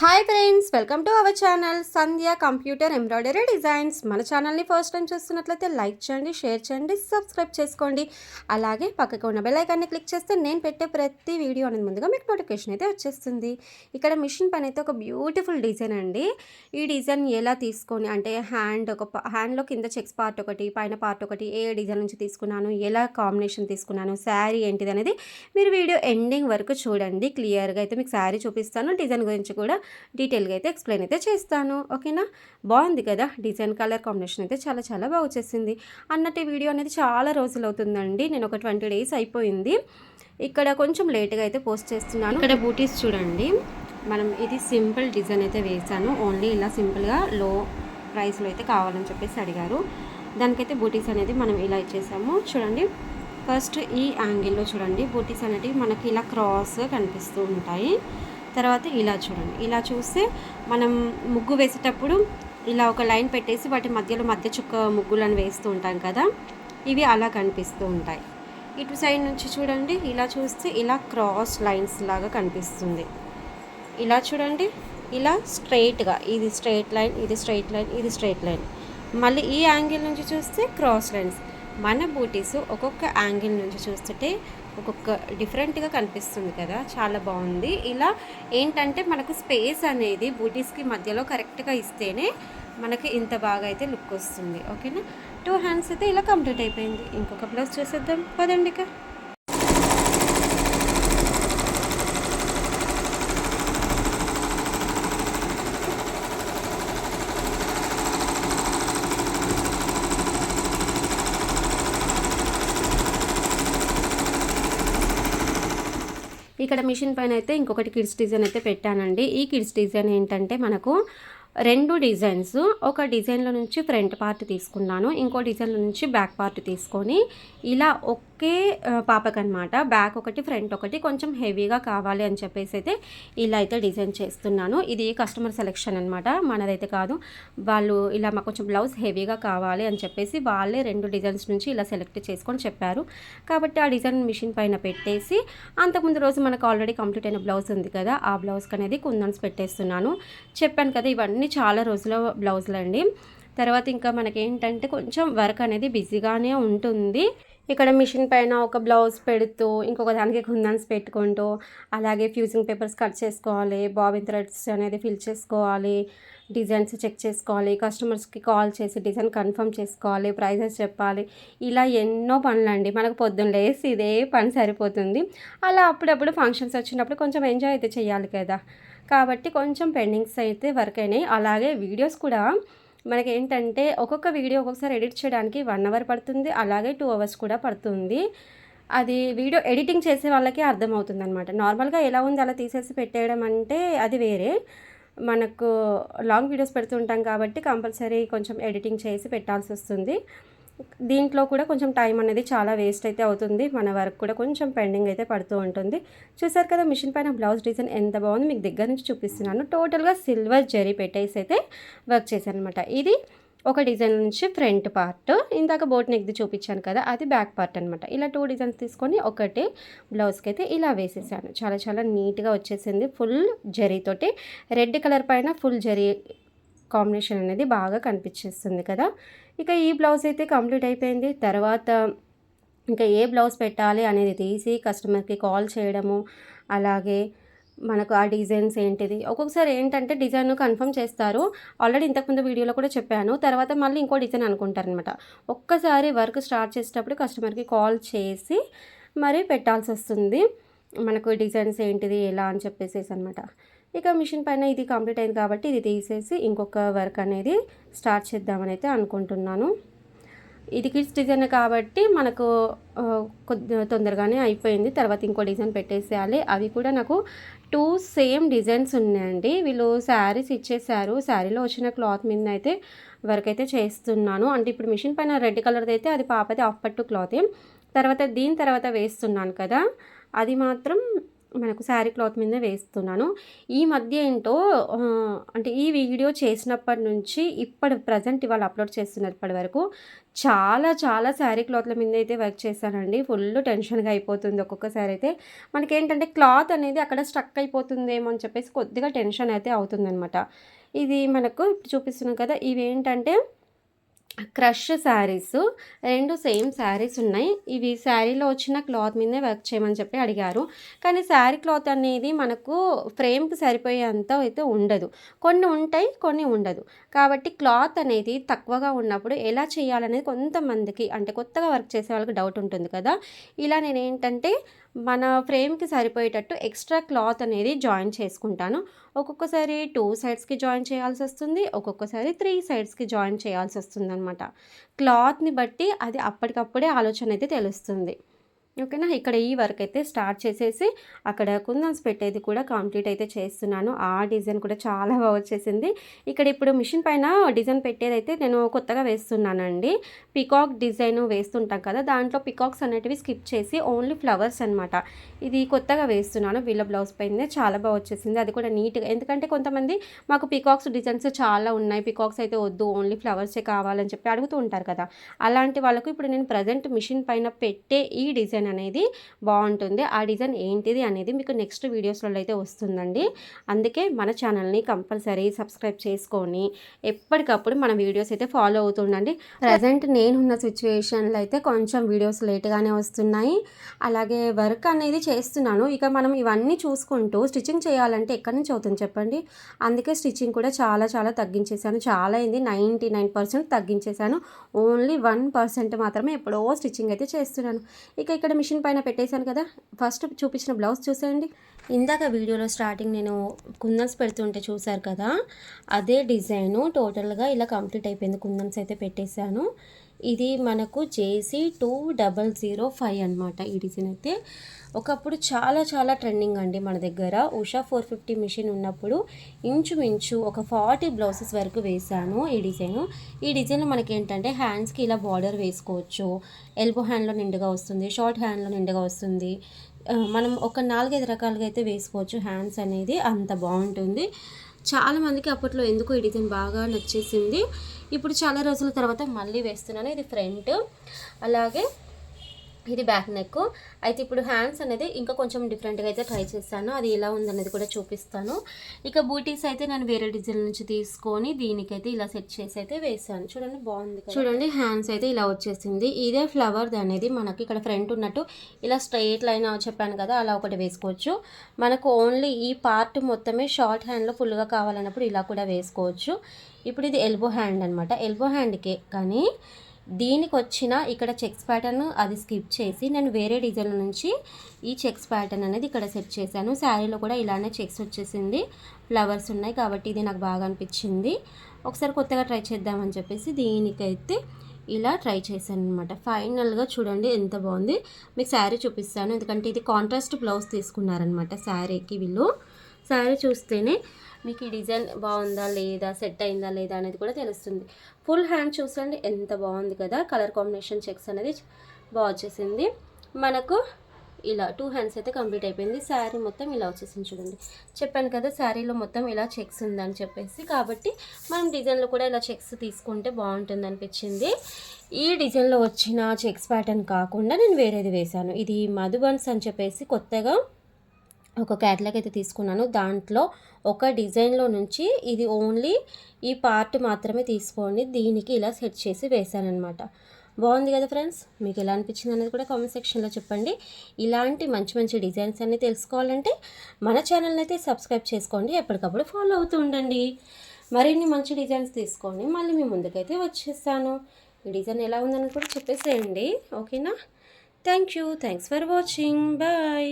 Hi friends welcome to our channel Sandhya computer embroidery designs మన ఛానల్ని first time చూస్తున్నట్లయితే like చేయండి share చేయండి సబ్స్క్రైబ్ చేసుకోండి. అలాగే పక్కకు ఉన్న బెల్ ఐకాన్ని క్లిక్ చేస్తే నేను పెట్టే ప్రతి వీడియో అనేది ముందుగా మీకు నోటిఫికేషన్ అయితే వచ్చేస్తుంది. ఇక్కడ మిషన్ పని అయితే ఒక బ్యూటిఫుల్ డిజైన్ అండి. ఈ డిజైన్ ఎలా తీసుకొని అంటే హ్యాండ్ ఒక హ్యాండ్లో కింద చెక్స్ పార్ట్ ఒకటి పైన పార్ట్ ఒకటి ఏ డిజైన్ నుంచి తీసుకున్నాను ఎలా కాంబినేషన్ తీసుకున్నాను శారీ ఏంటిది అనేది మీరు వీడియో ఎండింగ్ వరకు చూడండి. క్లియర్గా అయితే మీకు శారీ చూపిస్తాను డిజైన్ గురించి కూడా డీటెయిల్గా అయితే ఎక్స్ప్లెయిన్ అయితే చేస్తాను ఓకేనా? బాగుంది కదా? డిజైన్ కలర్ కాంబినేషన్ అయితే చాలా చాలా బాగా వచ్చేసింది. అన్నట్టు వీడియో అనేది చాలా రోజులు అవుతుందండి. నేను ఒక ట్వంటీ డేస్ అయిపోయింది. ఇక్కడ కొంచెం లేట్గా అయితే పోస్ట్ చేస్తున్నాను. ఇక్కడ బూటీస్ చూడండి. మనం ఇది సింపుల్ డిజైన్ అయితే వేసాను ఓన్లీ ఇలా సింపుల్గా లో ప్రైస్లో అయితే కావాలని చెప్పేసి అడిగారు. దానికైతే బూటీస్ అనేది మనం ఇలా ఇచ్చేసాము. చూడండి. ఫస్ట్ ఈ యాంగిల్లో చూడండి. బూటీస్ అనేటివి మనకి ఇలా క్రాస్గా కనిపిస్తూ ఉంటాయి. తర్వాత ఇలా చూడండి. ఇలా చూస్తే మనం ముగ్గు వేసేటప్పుడు ఇలా ఒక లైన్ పెట్టేసి వాటి మధ్యలో మధ్య చుక్క ముగ్గులను వేస్తూ ఉంటాం కదా ఇవి అలా కనిపిస్తూ ఉంటాయి. ఇటు సైడ్ నుంచి చూడండి ఇలా చూస్తే ఇలా క్రాస్ లైన్స్ లాగా కనిపిస్తుంది. ఇలా చూడండి ఇలా స్ట్రైట్గా ఇది స్ట్రైట్ లైన్ ఇది స్ట్రైట్ లైన్ ఇది స్ట్రైట్ లైన్. మళ్ళీ ఈ యాంగిల్ నుంచి చూస్తే క్రాస్ లైన్స్. మన బూటీస్ ఒక్కొక్క యాంగిల్ నుంచి చూస్తుంటే ఒక్కొక్క డిఫరెంట్గా కనిపిస్తుంది కదా చాలా బాగుంది. ఇలా ఏంటంటే మనకు స్పేస్ అనేది బూటీస్కి మధ్యలో కరెక్ట్గా ఇస్తేనే మనకి ఇంత బాగా అయితే లుక్ వస్తుంది. ఓకేనా? టూ హ్యాండ్స్ అయితే ఇలా కంప్లీట్ అయిపోయింది. ఇంకొక బ్లౌజ్ చూసేద్దాం. పదండి ఇక ఇక్కడ మిషన్ పైన అయితే ఇంకొకటి కిడ్స్ డిజైన్ అయితే పెట్టానండి. ఈ కిడ్స్ డిజైన్ ఏంటంటే మనకు రెండు డిజైన్స్. ఒక డిజైన్లో నుంచి ఫ్రంట్ పార్ట్ తీసుకున్నాను. ఇంకో డిజైన్లో నుంచి బ్యాక్ పార్ట్ తీసుకొని ఇలా ఒకే పాపకనమాట బ్యాక్ ఒకటి ఫ్రంట్ ఒకటి కొంచెం హెవీగా కావాలి అని చెప్పేసి అయితే ఇలా అయితే డిజైన్ చేస్తున్నాను. ఇది కస్టమర్ సెలెక్షన్ అనమాట మనదైతే కాదు. వాళ్ళు ఇలా మాకు కొంచెం బ్లౌజ్ హెవీగా కావాలి అని చెప్పేసి వాళ్ళే రెండు డిజైన్స్ నుంచి ఇలా సెలెక్ట్ చేసుకొని చెప్పారు. కాబట్టి ఆ డిజైన్ మిషన్ పైన పెట్టేసి అంతకుముందు రోజు మనకు ఆల్రెడీ కంప్లీట్ అయిన బ్లౌజ్ ఉంది కదా ఆ బ్లౌజ్కి అనేది కుందన్స్ పెట్టేస్తున్నాను. చెప్పాను కదా ఇవన్నీ చాలా రోజుల బ్లౌజులు అండి తర్వాత ఇంకా మనకి ఏంటంటే కొంచెం వర్క్ అనేది బిజీగానే ఉంటుంది. ఇక్కడ మిషన్ పైన ఒక బ్లౌజ్ పెడుతూ ఇంకొక దానికి కుందన్స్ పెట్టుకుంటూ అలాగే ఫ్యూజింగ్ పేపర్స్ కట్ చేసుకోవాలి బాబిన్ థ్రెడ్స్ అనేది ఫిల్ చేసుకోవాలి డిజైన్స్ చెక్ చేసుకోవాలి కస్టమర్స్కి కాల్ చేసి డిజైన్ కన్ఫర్మ్ చేసుకోవాలి ప్రైజెస్ చెప్పాలి. ఇలా ఎన్నో పనులండి. మనకు పొద్దున్న లేసి ఇదే పని సరిపోతుంది. అలా అప్పుడప్పుడు ఫంక్షన్స్ వచ్చినప్పుడు కొంచెం ఎంజాయ్ అయితే చేయాలి కదా. కాబట్టి కొంచెం పెండింగ్స్ అయితే వర్క్ అయినాయి. అలాగే వీడియోస్ కూడా మనకి ఏంటంటే ఒక్కొక్క వీడియో ఒక్కొక్కసారి ఎడిట్ చేయడానికి వన్ అవర్ పడుతుంది అలాగే టూ అవర్స్ కూడా పడుతుంది. అది వీడియో ఎడిటింగ్ చేసే వాళ్ళకి అర్థమవుతుంది అనమాట నార్మల్గా ఎలా ఉంది అలా తీసేసి పెట్టేయడం అంటే అది వేరే. మనకు లాంగ్ వీడియోస్ పెడుతుంటాం కాబట్టి కంపల్సరీ కొంచెం ఎడిటింగ్ చేసి పెట్టాల్సి వస్తుంది. దీంట్లో కూడా కొంచెం టైం అనేది చాలా వేస్ట్ అయితే అవుతుంది. మన వర్క్ కూడా కొంచెం పెండింగ్ అయితే పడుతూ ఉంటుంది. చూసారు కదా మిషన్ పైన బ్లౌజ్ డిజైన్ ఎంత బాగుంది? మీకు దగ్గర నుంచి చూపిస్తున్నాను. టోటల్గా సిల్వర్ జరీ పెట్టేసి అయితే వర్క్ చేశాను అనమాట ఇది ఒక డిజైన్ నుంచి ఫ్రంట్ పార్ట్ ఇందాక బోట్ నెక్ది చూపించాను కదా అది బ్యాక్ పార్ట్ అనమాట ఇలా టూ డిజైన్స్ తీసుకొని ఒకటి బ్లౌజ్కి అయితే ఇలా వేసేసాను. చాలా చాలా నీట్గా వచ్చేసింది. ఫుల్ జరీతోటి రెడ్ కలర్ పైన ఫుల్ జరీ కాంబినేషన్ అనేది బాగా కనిపించేస్తుంది కదా. ఇక ఈ బ్లౌజ్ అయితే కంప్లీట్ అయిపోయింది. తర్వాత ఇంకా ఏ బ్లౌజ్ పెట్టాలి అనేది తీసి కస్టమర్కి కాల్ చేయడము అలాగే మనకు ఆ డిజైన్స్ ఏంటిది. ఒక్కొక్కసారి ఏంటంటే డిజైన్ కన్ఫర్మ్ చేస్తారు. ఆల్రెడీ ఇంతకుముందు వీడియోలో కూడా చెప్పాను. తర్వాత మళ్ళీ ఇంకో డిజైన్ అనుకుంటారనమాట ఒక్కసారి వర్క్ స్టార్ట్ చేసేటప్పుడు కస్టమర్కి కాల్ చేసి మరి పెట్టాల్సి వస్తుంది. మనకు డిజైన్స్ ఏంటిది ఎలా అని చెప్పేసేసి అనమాట ఇక మిషన్ పైన ఇది కంప్లీట్ అయింది కాబట్టి ఇది తీసేసి ఇంకొక వర్క్ అనేది స్టార్ట్ చేద్దామని అయితే అనుకుంటున్నాను. ఇది కిడ్స్ డిజైన్ కాబట్టి మనకు కొద్ది తొందరగానే అయిపోయింది. తర్వాత ఇంకో డిజైన్ పెట్టేసేయాలి. అవి కూడా నాకు టూ సేమ్ డిజైన్స్ ఉన్నాయండి. వీళ్ళు శారీస్ ఇచ్చేసారు శారీలో వచ్చిన క్లాత్ మీద అయితే వర్క్ అయితే చేస్తున్నాను. అంటే ఇప్పుడు మిషన్ పైన రెడ్ కలర్ది అయితే అది పాపది ఆఫ్ పట్టు క్లాతే. తర్వాత దీని తర్వాత వేస్తున్నాను కదా. అది మాత్రం మనకు శారీ క్లాత్ మీద వేస్తున్నాను. ఈ మధ్య ఏంటో అంటే ఈ వీడియో చేసినప్పటి నుంచి ఇప్పటి ప్రజెంట్ ఇవాళ అప్లోడ్ చేస్తున్నప్పటి వరకు చాలా చాలా శారీ క్లాత్ల మీద అయితే వర్క్ చేశానండి. ఫుల్ టెన్షన్గా అయిపోతుంది ఒక్కొక్కసారి అయితే. మనకేంటంటే క్లాత్ అనేది అక్కడ స్ట్రక్ అయిపోతుందేమో అని చెప్పేసి కొద్దిగా టెన్షన్ అయితే అవుతుందనమాట ఇది మనకు ఇప్పుడు చూపిస్తున్నాం కదా ఇవేంటంటే క్రష్ శారీస్ రెండు సేమ్ శారీస్ ఉన్నాయి. ఇవి శారీలో వచ్చిన క్లాత్ మీదే వర్క్ చేయమని చెప్పి అడిగారు. కానీ శారీ క్లాత్ అనేది మనకు ఫ్రేమ్కి సరిపోయేంత అయితే ఉండదు. కొన్ని ఉంటాయి కొన్ని ఉండదు. కాబట్టి క్లాత్ అనేది తక్కువగా ఉన్నప్పుడు ఎలా చేయాలనేది కొంతమందికి అంటే కొత్తగా వర్క్ చేసే వాళ్ళకి డౌట్ ఉంటుంది కదా. ఇలా నేను ఏంటంటే మన ఫ్రేమ్కి సరిపోయేటట్టు ఎక్స్ట్రా క్లాత్ అనేది జాయిన్ చేసుకుంటాను. ఒక్కొక్కసారి టూ సైడ్స్కి జాయిన్ చేయాల్సి వస్తుంది ఒక్కొక్కసారి త్రీ సైడ్స్కి జాయిన్ చేయాల్సి వస్తుంది అనమాట క్లాత్ని బట్టి అది అప్పటికప్పుడే ఆలోచన అయితే తెలుస్తుంది. ఓకేనా? ఇక్కడ ఈ వర్క్ అయితే స్టార్ట్ చేసేసి అక్కడ కుందన్స్ పెట్టేది కూడా కంప్లీట్ అయితే చేస్తున్నాను. ఆ డిజైన్ కూడా చాలా బాగా వచ్చేసింది. ఇక్కడ ఇప్పుడు మిషన్ పైన డిజైన్ పెట్టేది అయితే నేను కొత్తగా వేస్తున్నానండి. పికాక్ డిజైన్ వేస్తుంటాం కదా దాంట్లో పికాక్స్ అనేటివి స్కిప్ చేసి ఓన్లీ ఫ్లవర్స్ అనమాట ఇది కొత్తగా వేస్తున్నాను వీళ్ళ బ్లౌజ్ పైన చాలా బాగా వచ్చేసింది. అది కూడా నీట్గా ఎందుకంటే కొంతమంది మాకు పికాక్స్ డిజైన్స్ చాలా ఉన్నాయి. పికాక్స్ అయితే వద్దు ఓన్లీ ఫ్లవర్సే కావాలని చెప్పి అడుగుతూ ఉంటారు కదా. అలాంటి వాళ్ళకు ఇప్పుడు నేను ప్రజెంట్ మిషన్ పైన పెట్టే ఈ డిజైన్ అనేది బాగుంటుంది. ఆ డిజైన్ ఏంటిది అనేది మీకు నెక్స్ట్ వీడియోస్లో అయితే వస్తుందండి. అందుకే మన ఛానల్ని కంపల్సరీ సబ్స్క్రైబ్ చేసుకొని ఎప్పటికప్పుడు మన వీడియోస్ అయితే ఫాలో అవుతుండండి. ప్రజెంట్ నేనున్న సిచ్యువేషన్లో అయితే కొంచెం వీడియోస్ లేట్గానే వస్తున్నాయి. అలాగే వర్క్ అనేది చేస్తున్నాను. ఇక మనం ఇవన్నీ చూసుకుంటూ స్టిచ్చింగ్ చేయాలంటే ఎక్కడి నుంచి అవుతుంది చెప్పండి? అందుకే స్టిచ్చింగ్ కూడా చాలా చాలా తగ్గించేశాను. చాలా అయింది. నైంటీ నైన్ పర్సెంట్ తగ్గించేశాను. ఓన్లీ వన్ పర్సెంట్ మాత్రమే ఎప్పుడో స్టిచ్చింగ్ అయితే చేస్తున్నాను. ఇక ఇక్కడ మిషన్ పైన పెట్టేశాను కదా. ఫస్ట్ చూపించిన బ్లౌజ్ చూసేయండి. ఇందాక వీడియోలో స్టార్టింగ్ నేను కుందన్స్ పెడుతుంటే చూసారు కదా. అదే డిజైను టోటల్గా ఇలా కంప్లీట్ అయిపోయింది కుందన్స్ అయితే పెట్టేశాను. ఇది మనకు JC two double zero five అనమాట ఈ డిజైన్ అయితే. ఒకప్పుడు చాలా చాలా ట్రెండింగ్ అండి మన దగ్గర. ఉషా ఫోర్ ఫిఫ్టీ మిషన్ ఉన్నప్పుడు ఇంచుమించు ఒక ఫార్టీ బ్లౌజెస్ వరకు వేశాను ఈ డిజైన్. ఈ డిజైన్లో మనకి ఏంటంటే హ్యాండ్స్కి ఇలా బార్డర్ వేసుకోవచ్చు. ఎల్బో హ్యాండ్లో నిండుగా వస్తుంది షార్ట్ హ్యాండ్లో నిండుగా వస్తుంది. మనం ఒక నాలుగైదు రకాలుగా అయితే వేసుకోవచ్చు హ్యాండ్స్ అనేది అంత బాగుంటుంది. చాలామందికి అప్పట్లో ఎందుకో ఈ డిజైన్ బాగా నచ్చేసింది. ఇప్పుడు చాలా రోజుల తర్వాత మళ్ళీ వేస్తున్నాను. ఇది ఫ్రంట్. అలాగే ఇది బ్యాక్ నెక్. అయితే ఇప్పుడు హ్యాండ్స్ అనేది ఇంకా కొంచెం డిఫరెంట్గా అయితే ట్రై చేశాను. అది ఎలా ఉందనేది కూడా చూపిస్తాను. ఇక బూటీస్ అయితే నేను వేరే డిజైన్ నుంచి తీసుకొని దీనికైతే ఇలా సెట్ చేసి అయితే వేసాను చూడండి బాగుంది చూడండి హ్యాండ్స్ అయితే ఇలా వచ్చేసింది. ఇదే ఫ్లవర్ అనేది మనకి ఇక్కడ ఫ్రంట్ ఉన్నట్టు ఇలా స్ట్రైట్ లైన్ చెప్పాను కదా అలా ఒకటి వేసుకోవచ్చు. మనకు ఓన్లీ ఈ పార్ట్ మొత్తమే షార్ట్ హ్యాండ్లో ఫుల్గా కావాలన్నప్పుడు ఇలా కూడా వేసుకోవచ్చు. ఇప్పుడు ఇది ఎల్బో హ్యాండ్ అనమాట ఎల్బో హ్యాండ్కే కానీ దీనికి వచ్చిన ఇక్కడ చెక్స్ ప్యాటర్న్ అది స్కిప్ చేసి నేను వేరే డిజైన్ నుంచి ఈ చెక్స్ ప్యాటర్న్ అనేది ఇక్కడ సెట్ చేశాను. శారీలో కూడా ఇలానే చెక్స్ వచ్చేసింది. ఫ్లవర్స్ ఉన్నాయి కాబట్టి ఇది నాకు బాగా అనిపించింది. ఒకసారి కొత్తగా ట్రై చేద్దామని చెప్పేసి దీనికైతే ఇలా ట్రై చేశాను అనమాట ఫైనల్గా చూడండి ఎంత బాగుంది. మీకు శారీ చూపిస్తాను. ఎందుకంటే ఇది కాంట్రాస్ట్ బ్లౌజ్ తీసుకున్నారనమాట శారీకి వీళ్ళు. శారీ చూస్తేనే మీకు ఈ డిజైన్ బాగుందా లేదా సెట్ అయిందా లేదా అనేది కూడా తెలుస్తుంది. ఫుల్ హ్యాండ్ చూసండి ఎంత బాగుంది కదా. కలర్ కాంబినేషన్ చెక్స్ అనేది బాగా వచ్చేసింది. మనకు ఇలా టూ హ్యాండ్స్ అయితే కంప్లీట్ అయిపోయింది. శారీ మొత్తం ఇలా వచ్చేసింది చూడండి. చెప్పాను కదా శారీలో మొత్తం ఇలా చెక్స్ ఉందని చెప్పేసి. కాబట్టి మనం డిజైన్లో కూడా ఇలా చెక్స్ తీసుకుంటే బాగుంటుంది అనిపించింది. ఈ డిజైన్లో వచ్చిన చెక్స్ ప్యాటర్న్ కాకుండా నేను వేరేది వేశాను. ఇది మధుబన్స్ అని చెప్పేసి కొత్తగా ఒక క్యాట్లాగ్ అయితే తీసుకున్నాను. దాంట్లో ఒక డిజైన్లో నుంచి ఇది ఓన్లీ ఈ పార్ట్ మాత్రమే తీసుకోండి. దీనికి ఇలా సెట్ చేసి వేశానమాట బాగుంది కదా ఫ్రెండ్స్? మీకు ఎలా అనిపించింది అనేది కూడా కామెంట్ సెక్షన్లో చెప్పండి. ఇలాంటి మంచి మంచి డిజైన్స్ అన్నీ తెలుసుకోవాలంటే మన ఛానల్ని అయితే సబ్స్క్రైబ్ చేసుకోండి. ఎప్పటికప్పుడు ఫాలో అవుతూ ఉండండి. మరిన్ని మంచి డిజైన్స్ తీసుకొని మళ్ళీ మీ ముందుకైతే వచ్చేస్తాను. ఈ డిజైన్ ఎలా ఉందని కూడా చెప్పేసేయండి. ఓకేనా? Thank you. Thanks for watching. Bye.